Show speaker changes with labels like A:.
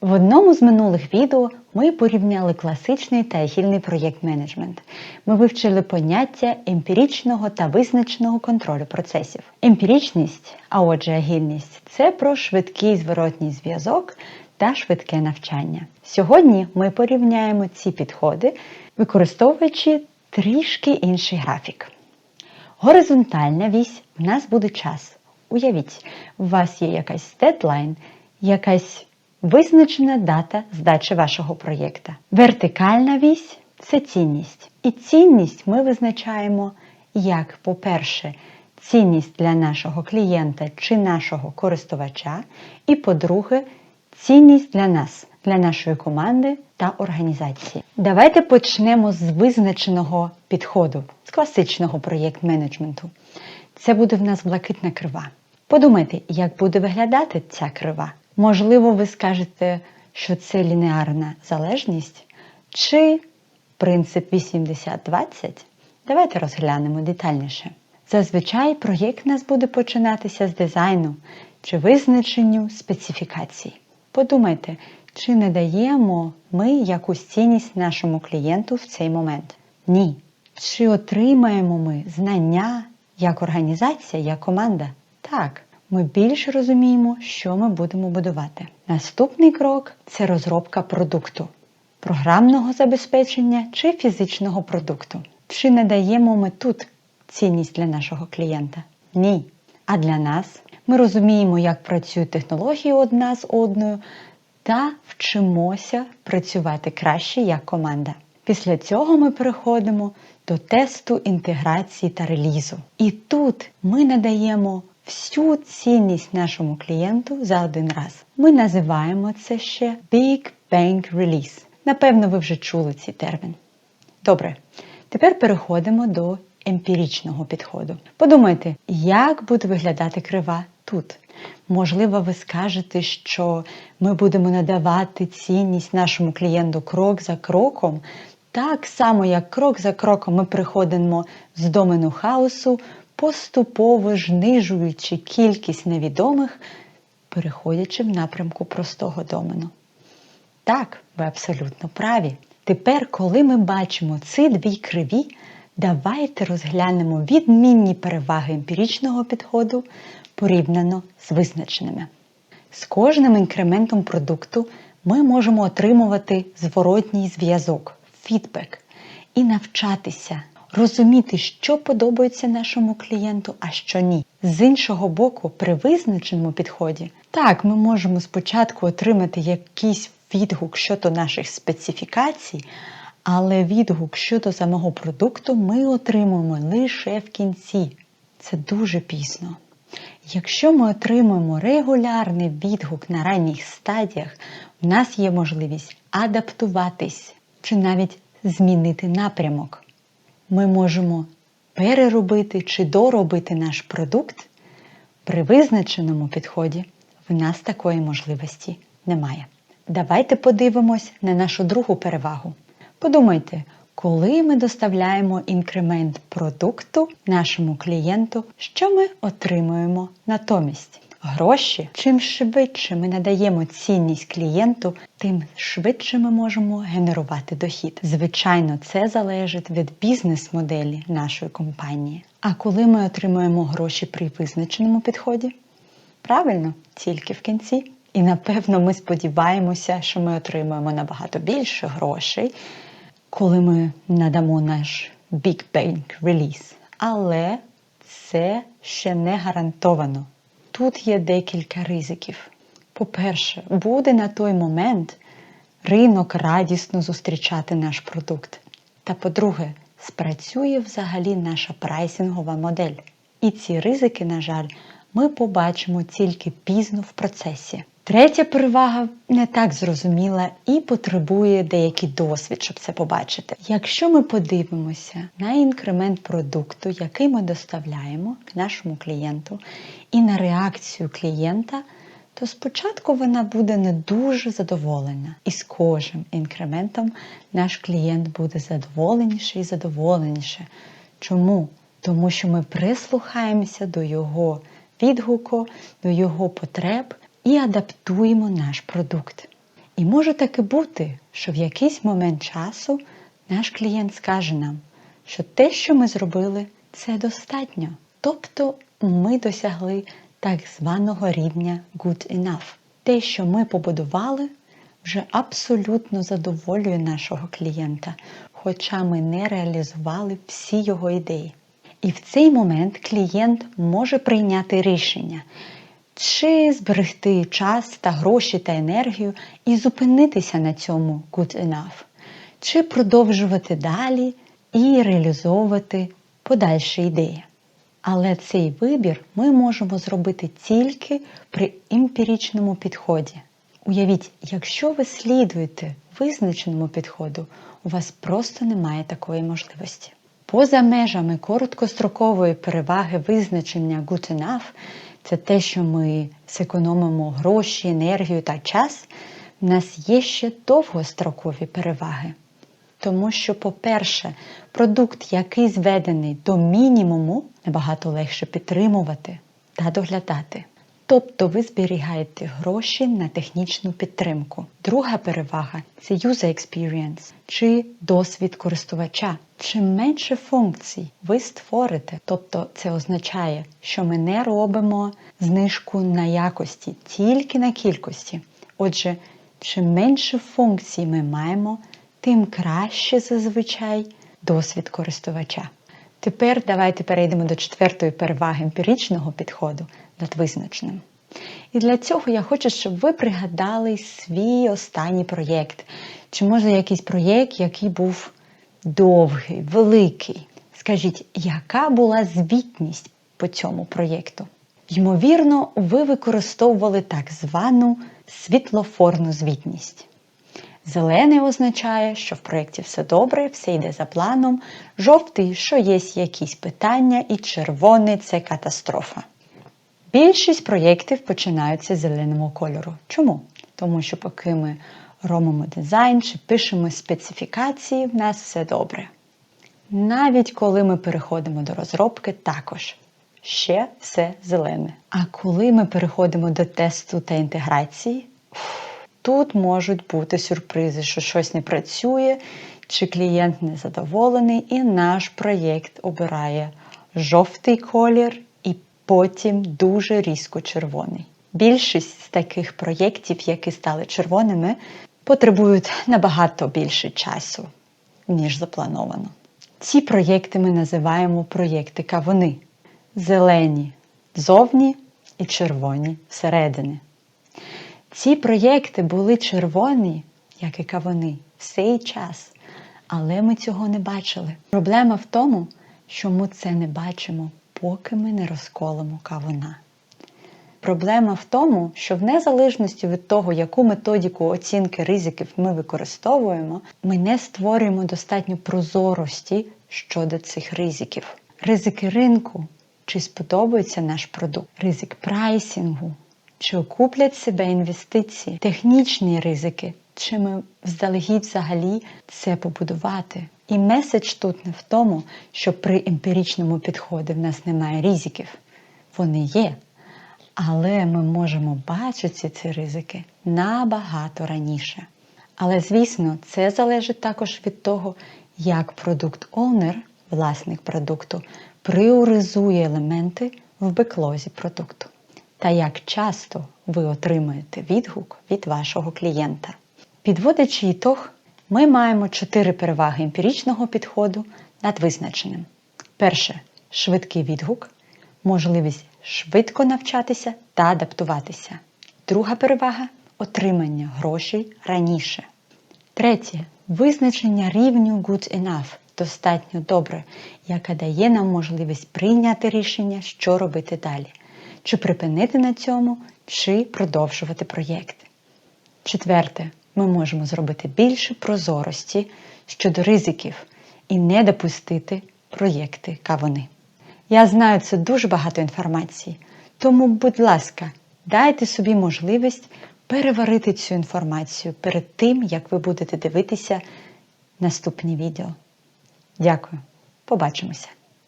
A: В одному з минулих відео ми порівняли класичний та агільний проєкт менеджмент. Ми вивчили поняття емпіричного та визначеного контролю процесів. Емпіричність, а отже, агільність це про швидкий зворотній зв'язок та швидке навчання. Сьогодні ми порівняємо ці підходи, використовуючи трішки інший графік. Горизонтальна вісь в нас буде час. Уявіть, у вас є якась дедлайн, якась визначена дата здачі вашого проєкта. Вертикальна вісь це цінність. І цінність ми визначаємо як, по-перше, цінність для нашого клієнта чи нашого користувача, і, по-друге, цінність для нас, для нашої команди та організації. Давайте почнемо з визначеного підходу, з класичного проєкт менеджменту. Це буде в нас блакитна крива. Подумайте, як буде виглядати ця крива. Можливо, ви скажете, що це лінеарна залежність чи принцип 80-20. Давайте розглянемо детальніше. Зазвичай проєкт у нас буде починатися з дизайну чи визначенню специфікацій. Подумайте, чи не даємо ми якусь цінність нашому клієнту в цей момент? Ні. Чи отримаємо ми знання як організація, як команда? Так, ми більше розуміємо, що ми будемо будувати. Наступний крок це розробка продукту, програмного забезпечення чи фізичного продукту. Чи не даємо ми тут цінність для нашого клієнта? Ні. А для нас ми розуміємо, як працюють технології одна з одною, та вчимося працювати краще як команда. Після цього ми переходимо до тесту інтеграції та релізу. І тут ми надаємо всю цінність нашому клієнту за один раз. Ми називаємо це ще Big Bang Release. Напевно, ви вже чули цей термін. Добре, тепер переходимо до емпіричного підходу. Подумайте, як буде виглядати крива тут. Можливо, ви скажете, що ми будемо надавати цінність нашому клієнту крок за кроком, так само, як крок за кроком ми приходимо з домену хаосу, поступово знижуючи кількість невідомих, переходячи в напрямку простого домену. Так, ви абсолютно праві. Тепер, коли ми бачимо ці дві криві, давайте розглянемо відмінні переваги емпіричного підходу порівняно з визначеними. З кожним інкрементом продукту ми можемо отримувати зворотній зв'язок, фідбек і навчатися, розуміти, що подобається нашому клієнту, а що ні. З іншого боку, при визначеному підході, так, ми можемо спочатку отримати якийсь відгук щодо наших специфікацій, але відгук щодо самого продукту ми отримуємо лише в кінці. Це дуже пізно. Якщо ми отримуємо регулярний відгук на ранніх стадіях, у нас є можливість адаптуватись чи навіть змінити напрямок. Ми можемо переробити чи доробити наш продукт. При визначеному підході в нас такої можливості немає. Давайте подивимось на нашу другу перевагу. Подумайте, коли ми доставляємо інкремент продукту нашому клієнту, що ми отримуємо натомість? Гроші. Чим швидше ми надаємо цінність клієнту, тим швидше ми можемо генерувати дохід. Звичайно, це залежить від бізнес-моделі нашої компанії. А коли ми отримуємо гроші при визначеному підході? Правильно, тільки в кінці. І напевно ми сподіваємося, що ми отримаємо набагато більше грошей, коли ми надамо наш Big Bang Release. Але це ще не гарантовано. Тут є декілька ризиків. По-перше, буде на той момент ринок радісно зустрічати наш продукт. Та по-друге, спрацює взагалі наша прайсингова модель. І ці ризики, на жаль, ми побачимо тільки пізно в процесі. Третя перевага не так зрозуміла і потребує деякий досвід, щоб це побачити. Якщо ми подивимося на інкремент продукту, який ми доставляємо нашому клієнту, і на реакцію клієнта, то спочатку вона буде не дуже задоволена. І з кожним інкрементом наш клієнт буде задоволеніше і задоволеніше. Чому? Тому що ми прислухаємося до його відгуку, до його потреб і адаптуємо наш продукт. І може таки бути, що в якийсь момент часу наш клієнт скаже нам, що те, що ми зробили, це достатньо. Тобто ми досягли так званого рівня good enough. Те, що ми побудували, вже абсолютно задоволює нашого клієнта, хоча ми не реалізували всі його ідеї. І в цей момент клієнт може прийняти рішення, чи зберегти час та гроші та енергію і зупинитися на цьому good enough, чи продовжувати далі і реалізовувати подальші ідеї. Але цей вибір ми можемо зробити тільки при емпіричному підході. Уявіть, якщо ви слідуєте визначеному підходу, у вас просто немає такої можливості. Поза межами короткострокової переваги визначення good enough, це те, що ми зекономимо гроші, енергію та час, в нас є ще довгострокові переваги. Тому що, по-перше, продукт, який зведений до мінімуму, набагато легше підтримувати та доглядати. Тобто ви зберігаєте гроші на технічну підтримку. Друга перевага це user experience чи досвід користувача. Чим менше функцій ви створите, тобто це означає, що ми не робимо знижку на якості, тільки на кількості. Отже, чим менше функцій ми маємо, тим краще зазвичай досвід користувача. Тепер давайте перейдемо до четвертої переваги емпіричного підходу над визначеним. І для цього я хочу, щоб ви пригадали свій останній проєкт. Чи може якийсь проєкт, який був довгий, великий. Скажіть, яка була звітність по цьому проєкту? Ймовірно, ви використовували так звану світлофорну звітність. Зелений означає, що в проєкті все добре, все йде за планом, жовтий, що є якісь питання, і червоний це катастрофа. Більшість проєктів починаються з зеленого кольору. Чому? Тому що поки ми робимо дизайн чи пишемо специфікації, в нас все добре. Навіть коли ми переходимо до розробки, також ще все зелене. А коли ми переходимо до тесту та інтеграції, тут можуть бути сюрпризи, що щось не працює, чи клієнт не задоволений, і наш проєкт обирає жовтий колір потім дуже різко червоний. Більшість з таких проєктів, які стали червоними, потребують набагато більше часу, ніж заплановано. Ці проєкти ми називаємо проєкти кавуни. Зелені зовні і червоні всередини. Ці проєкти були червоні, як і кавуни, всей час, але ми цього не бачили. Проблема в тому, що ми це не бачимо, поки ми не розколимо кавуна. Проблема в тому, що в незалежності від того, яку методику оцінки ризиків ми використовуємо, ми не створюємо достатньо прозорості щодо цих ризиків. Ризики ринку, чи сподобається наш продукт, ризик прайсінгу, чи окуплять себе інвестиції, технічні ризики, чи ми вздалегідь взагалі це побудувати. І меседж тут не в тому, що при емпіричному підході в нас немає ризиків. Вони є. Але ми можемо бачити ці ризики набагато раніше. Але, звісно, це залежить також від того, як продукт-оунер, власник продукту, пріоризує елементи в беклозі продукту. Та як часто ви отримаєте відгук від вашого клієнта. Підводячи ітог, ми маємо чотири переваги емпіричного підходу над визначеним. Перше швидкий відгук, можливість швидко навчатися та адаптуватися. Друга перевага отримання грошей раніше. Третє визначення рівню good enough достатньо добре, яка дає нам можливість прийняти рішення, що робити далі, чи припинити на цьому, чи продовжувати проєкт. Четверте, ми можемо зробити більше прозорості щодо ризиків і не допустити проєкти кавуни. Я знаю, це дуже багато інформації, тому, будь ласка, дайте собі можливість переварити цю інформацію перед тим, як ви будете дивитися наступні відео. Дякую, побачимося!